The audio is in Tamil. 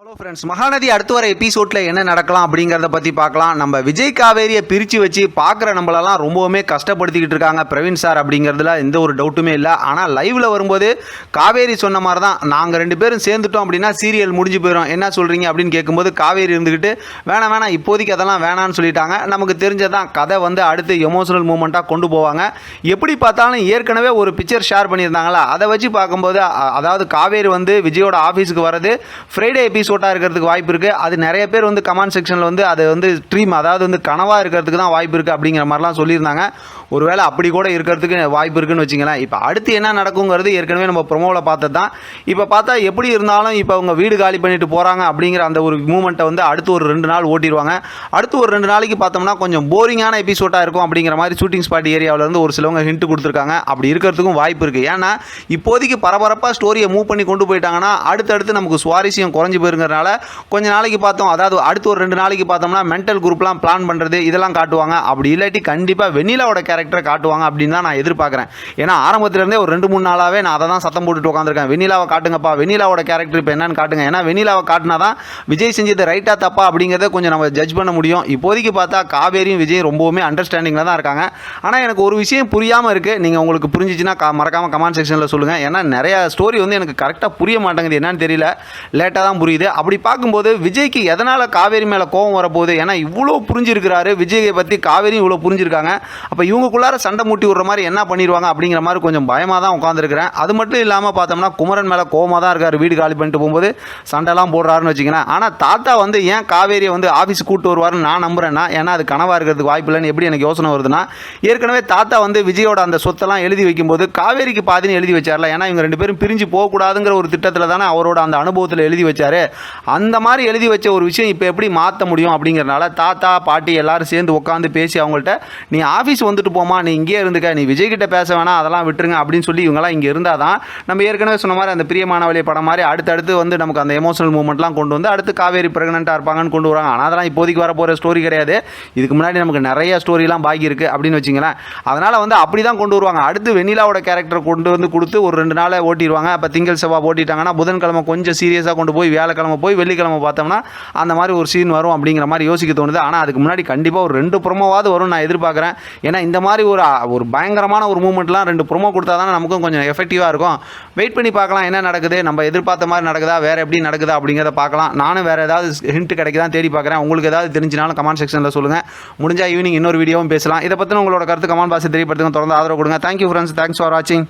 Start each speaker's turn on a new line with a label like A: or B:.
A: ஹலோ ஃப்ரெண்ட்ஸ் மகாநதி அடுத்து வர எபிசோடில் என்ன நடக்கலாம் அப்படிங்கிறத பற்றி பார்க்கலாம். நம்ம விஜய் காவேரியை பிரித்து வச்சு பார்க்குற நம்மளெல்லாம் ரொம்பவுமே கஷ்டப்படுத்திக்கிட்டு இருக்காங்க பிரவீன் சார் அப்படிங்கிறதுல எந்த ஒரு டவுட்டுமே இல்லை. ஆனால் லைவில் வரும்போது காவேரி சொன்ன மாதிரி தான் நாங்கள் ரெண்டு பேரும் சேர்ந்துட்டோம் அப்படின்னா சீரியல் முடிஞ்சு போயிடும் என்ன சொல்கிறீங்க அப்படின்னு கேட்கும்போது காவேரி இருந்துக்கிட்டு வேணாம் வேணாம் இப்போதைக்கு அதெல்லாம் வேணான்னு சொல்லிட்டாங்க. நமக்கு தெரிஞ்சதான் கதை வந்து அடுத்து எமோஷனல் மூமெண்ட்டாக கொண்டு போவாங்க. எப்படி பார்த்தாலும் ஏற்கனவே ஒரு பிக்சர் ஷேர் பண்ணியிருந்தாங்களா? அதை வச்சு பார்க்கும்போது அதாவது காவேரி வந்து விஜயோட ஆஃபீஸுக்கு வரது ஃப்ரைடே எபிசோடாக இருக்கிறதுக்கு வாய்ப்பு இருக்குது அது நிறைய பேர் வந்து கமெண்ட் செக்ஷனில் வந்து அது வந்து ட்ரீம் அதாவது வந்து கனவாக இருக்கிறதுக்கு தான் வாய்ப்பு இருக்குது அப்படிங்கிற மாதிரிலாம் சொல்லியிருந்தாங்க. ஒருவேளை அப்படி கூட இருக்கிறதுக்கு வாய்ப்பு இருக்குன்னு வச்சுங்களேன் இப்போ அடுத்து என்ன நடக்குங்கிறது ஏற்கனவே நம்ம ப்ரொமோவில் பார்த்தது தான் இப்போ பார்த்தா எப்படி இருந்தாலும் இப்போ அவங்க வீடு காலி பண்ணிட்டு போகிறாங்க அப்படிங்கிற அந்த ஒரு மூமெண்ட்டை வந்து அடுத்து ஒரு ரெண்டு நாள் ஓட்டிடுவாங்க. அடுத்து ஒரு ரெண்டு நாளைக்கு பார்த்தோம்னா கொஞ்சம் போரிங்கான எபிசோடாக இருக்கும் அப்படிங்கிற மாதிரி ஷூட்டிங் ஸ்பாட் ஏரியாவிலேருந்து ஒரு சிலவங்க ஹிண்ட் கொடுத்துருக்காங்க. அப்படி இருக்கிறதுக்கும் வாய்ப்பு இருக்குது ஏன்னா இப்போதைக்கு பரபரப்பாக ஸ்டோரியை மூவ் பண்ணி கொண்டு போயிட்டாங்கன்னா அடுத்தடுத்து நமக்கு சுவாரஸ்யம் குறைஞ்சி போயிருங்கிறனால கொஞ்ச நாளைக்கு பார்த்தோம். அதாவது அடுத்து ஒரு ரெண்டு நாளைக்கு பார்த்தோம்னா மென்டல் குரூப்லாம் பிளான் பண்ணுறது இதெல்லாம் காட்டுவாங்க. அப்படி இல்லாட்டி கண்டிப்பாக வெண்ணிலாவோட கேரக்டரை காட்டுவாங்க அப்படின்னு தான் நான் எதிர்பார்க்குறேன். ஏன்னா ஆரம்பத்திலேருந்தே ஒரு ரெண்டு மூணு நாளாகவே நான் அதை தான் சத்தம் போட்டுட்டு உட்காந்துருக்கேன் வெண்ணிலாவை காட்டுங்கப்பா. வெண்ணிலாவோட கேரக்டர் இப்போ என்னன்னு காட்டுங்க. ஏன்னா வெண்ணிலாவை காட்டினா தான் விஜய் செஞ்சது ரைட்டாக தப்பா அப்படிங்கிறத கொஞ்சம் நம்ம ஜட்ஜ் பண்ண முடியும். இப்போதைக்கு பார்த்தா காவேரியும் விஜய் ரொம்பவுமே அண்டர்ஸ்டாண்டிங்கில் தான் இருக்காங்க. ஆனால் எனக்கு ஒரு விஷயம் புரியாமல் இருக்குது நீங்கள் உங்களுக்கு புரிஞ்சிச்சுன்னா மறக்காமல் கமெண்ட் செக்ஷனில் சொல்லுங்கள் ஏன்னா நிறையா ஸ்டோரி வந்து எனக்கு கரெக்டாக புரிய மாட்டேங்குது. என்னன்னு தெரியல. லேட்டாக தான் புரியுது. அப்படி பார்க்கும்போது விஜய்க்கு எதனால் காவேரி மேலே கோவம் வரப்போகுது? ஏன்னா இவ்வளோ புரிஞ்சிருக்கிறாரு. விஜயை பற்றி காவேரியும் இவ்வளோ புரிஞ்சிருக்காங்க. அப்போ இவங்களுக்குள்ளார சண்டை மூட்டி விடுற மாதிரி என்ன பண்ணிடுவாங்க அப்படிங்கிற மாதிரி கொஞ்சம் பயமாக தான் உட்காந்துருக்கிறேன் அது மட்டும் இல்லாமல் பார்த்தோம்னா குமரன் மேலே கோவமாக தான் இருக்கார். வீடு காலி பண்ணிட்டு போகும்போது சண்டைலாம் போடுறாருன்னு வச்சுக்கிறேன் ஆனால் தாத்தா வந்து ஏன் காவேரியை வந்து ஆஃபீஸ் கூப்பிட்டு வருவாருன்னு நான் நம்புகிறேன்னா ஏன்னா அது கனவாக இருக்கிறதுக்கு வாய்ப்பு இல்லைன்னு எப்படி எனக்கு யோசனை வருதுன்னா ஏற்கனவே தாத்தா வந்து விஜயோட அந்த சொத்தெல்லாம் எழுதி வைக்கும்போது காவேரிக்கு பாதின்னு எழுதி வச்சார்ல. ஏன்னா இவங்க ரெண்டு பேரும் பிரிஞ்சு போகக்கூடாதுங்கிற ஒரு திட்டத்தில் தானே அவரோட அந்த அனுபவத்தில் எழுதி வச்சாரு. அந்த மாதிரி எழுதி வச்ச ஒரு விஷயம் இப்போ எப்படி மாற்ற முடியும் அப்படிங்கிறனால தாத்தா பாட்டி எல்லாரும் சேர்ந்து உட்காந்து பேசி அவங்கள்ட்ட நீ ஆஃபீஸ் வந்துட்டு போமா நீ இங்கேயே இருந்துக்க நீ விஜய்கிட்ட பேச வேணாம் அதெல்லாம் விட்டுருங்க அப்படின்னு சொல்லி இவங்கெல்லாம் இங்கே இருந்தால் தான் நம்ம ஏற்கனவே சொன்ன மாதிரி அந்த பிரியமானவளை படம் மாதிரி அடுத்தடுத்து வந்து நமக்கு அந்த எமோஷனல் மூமெண்ட்லாம் கொண்டு வந்து அடுத்து காவேரி ப்ரெக்னெண்ட்டாக இருப்பாங்கன்னு கொண்டு வராங்க. ஆனால் அதெல்லாம் இப்போதைக்கு வர போகிற ஸ்டோரி கிடையாது. இதுக்கு முன்னாடி நமக்கு நிறைய ஸ்டோரிலாம் பாக்கி இருக்குது அப்படின்னு வச்சுங்களேன். அதனால் வந்து அப்படி தான் கொண்டு வருவாங்க. அடுத்து வெண்ணிலாவோட கேரக்டர் கொண்டு வந்து கொடுத்து ஒரு ரெண்டு நாளை ஓட்டிடுவாங்க அப்போ திங்கள் செவ்வாய் ஓட்டிட்டாங்கன்னா புதன்கிழமை கொஞ்சம் சீரியஸாக கொண்டு போய் வியாழக்கிழமை போய் வெள்ளிக்கிழமை பார்த்தோம்னா அந்த மாதிரி ஒரு சீன் வரும் அப்படிங்கிற மாதிரி யோசிக்க தோணுது. ஆனால் அதுக்கு முன்னாடி கண்டிப்பாக ஒரு ரெண்டு ப்ரொமோவாவது வரும் நான் எதிர்பார்க்குறேன். ஏன்னா இந்த மாதிரி ஒரு ஒரு பயங்கரமான ஒரு மூமெண்ட்லாம் ரெண்டு ப்ரொமோ கொடுத்தா தானே நமக்கும் கொஞ்சம் எஃபெக்டிவாக இருக்கும். வெயிட் பண்ணி பார்க்கலாம் என்ன நடக்குது நம்ம எதிர்பார்த்த மாதிரி நடக்குதா வேறு எப்படி நடக்குதா அப்படிங்கிறத பார்க்கலாம். நானும் வேறு ஏதாவது ஹிண்ட் கிடைக்குதான் தேடி பார்க்குறேன். உங்களுக்கு ஏதாவது தெரிஞ்சினாலும் கமெண்ட் செக்ஷனில் சொல்லுங்கள் முடிஞ்சால் ஈவினிங் இன்னொரு வீடியோவும் பேசலாம். இதை பற்றின உங்களோட கருத்து கமெண்ட் பாக்ஸ் தெரியப்படுத்துங்க. தொடர்ந்து ஆதரவு கொடுங்க. தேங்க்யூ ஃப்ரெண்ட்ஸ் தேங்க்ஸ் ஃபார் வாட்சிங்